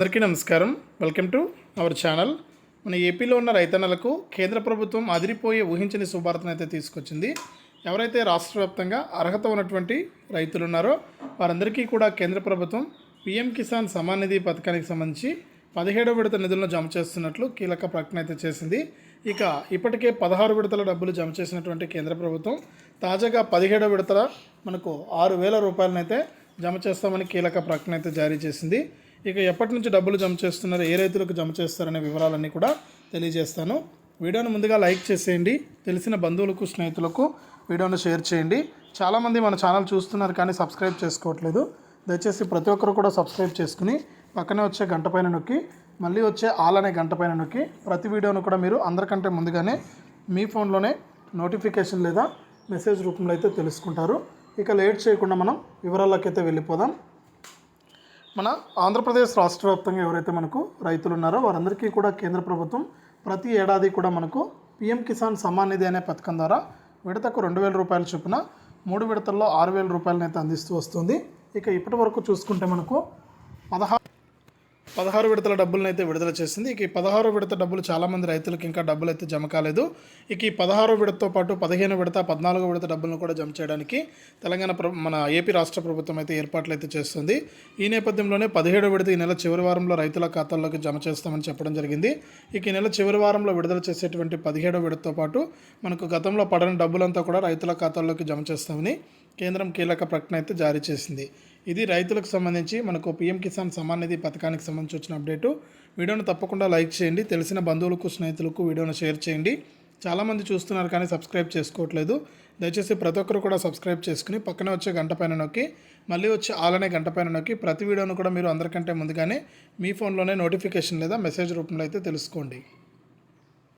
అందరికీ నమస్కారం. Welcome to our channel. మన ఏపీలో ఉన్న రైతన్నలకు కేంద్ర ప్రభుత్వం అదిరిపోయే ఊహించని శుభార్తను అయితే తీసుకొచ్చింది. ఎవరైతే రాష్ట్ర వ్యాప్తంగా అర్హత ఉన్నటువంటి రైతులు ఉన్నారో వారందరికీ కూడా కేంద్ర ప్రభుత్వం పీఎం కిసాన్ సమాన్ నిధి పథకానికి సంబంధించి పదిహేడో విడత నిధులను జమ చేస్తున్నట్లు కీలక ప్రకటన అయితే చేసింది. ఇక ఇప్పటికే పదహారు విడతల డబ్బులు జమ చేసినటువంటి కేంద్ర ప్రభుత్వం తాజాగా పదిహేడో విడతల మనకు ఆరు వేల రూపాయలనైతే జమ చేస్తామని కీలక ప్రకటన అయితే జారీ చేసింది. ఇక ఎప్పటి నుంచి డబ్బులు జమ చేస్తున్నారు ఏ రైతులకు జమ చేస్తారనే వివరాలన్నీ కూడా తెలియజేస్తాను. వీడియోను ముందుగా లైక్ చేసేయండి తెలిసిన బంధువులకు స్నేహితులకు వీడియోను షేర్ చేయండి. చాలామంది మన ఛానల్ చూస్తున్నారు కానీ సబ్స్క్రైబ్ చేసుకోవట్లేదు. దయచేసి ప్రతి ఒక్కరు కూడా సబ్స్క్రైబ్ చేసుకుని పక్కనే వచ్చే గంట పైన నొక్కి మళ్ళీ వచ్చే ఆల్ అనే గంట పైన నొక్కి ప్రతి వీడియోను కూడా మీరు అందరికంటే ముందుగానే మీ ఫోన్లోనే నోటిఫికేషన్ లేదా మెసేజ్ రూపంలో అయితే తెలుసుకుంటారు. ఇక లేట్ చేయకుండా మనం వివరాల్లోకి అయితే వెళ్ళిపోదాం. మన ఆంధ్రప్రదేశ్ రాష్ట్ర వ్యాప్తంగా ఎవరైతే మనకు రైతులు ఉన్నారో వారందరికీ కూడా కేంద్ర ప్రభుత్వం ప్రతి ఏడాది కూడా మనకు పిఎం కిసాన్ సమ్మాన్ నిధి అనే పథకం ద్వారా విడతకు రెండు వేల రూపాయల చొప్పున మూడు విడతల్లో ఆరు వేల రూపాయలను అయితే అందిస్తూ వస్తుంది. ఇక ఇప్పటి వరకు చూసుకుంటే మనకు పదహారు పదహారు విడతల డబ్బులను అయితే విడుదల చేసింది. ఇక ఈ పదహారు విడత డబ్బులు చాలామంది రైతులకు ఇంకా డబ్బులు అయితే జమ కాలేదు. ఇక ఈ పదహారు విడతతో పాటు పదిహేను విడత పద్నాలుగో విడత డబ్బులను కూడా జమ చేయడానికి తెలంగాణ ప్ర మన ఏపీ రాష్ట్ర ప్రభుత్వం అయితే ఏర్పాట్లు అయితే చేస్తుంది. ఈ నేపథ్యంలోనే పదిహేడు విడత ఈ నెల చివరి వారంలో రైతుల ఖాతాల్లోకి జమ చేస్తామని చెప్పడం జరిగింది. ఇక ఈ నెల చివరి వారంలో విడుదల చేసేటువంటి పదిహేడో విడతతో పాటు మనకు గతంలో పడని డబ్బులంతా కూడా రైతుల ఖాతాల్లోకి జమ చేస్తామని కేంద్రం కీలక ప్రకటన అయితే జారీ చేసింది. ఇది రైతులకు సంబంధించి మనకు పీఎం కిసాన్ సమాన్ నిధి పథకానికి సంబంధించి వచ్చిన అప్డేటు. వీడియోను తప్పకుండా లైక్ చేయండి. తెలిసిన బంధువులకు స్నేహితులకు వీడియోను షేర్ చేయండి. చాలామంది చూస్తున్నారు కానీ సబ్స్క్రైబ్ చేసుకోవట్లేదు. దయచేసి ప్రతి ఒక్కరు కూడా సబ్స్క్రైబ్ చేసుకుని పక్కనే వచ్చే గంట పైన నొక్కి మళ్ళీ వచ్చే ఆలనే గంట పైన నొక్కి ప్రతి వీడియోను కూడా మీరు అందరికంటే ముందుగానే మీ ఫోన్లోనే నోటిఫికేషన్ లేదా మెసేజ్ రూపంలో అయితే తెలుసుకోండి.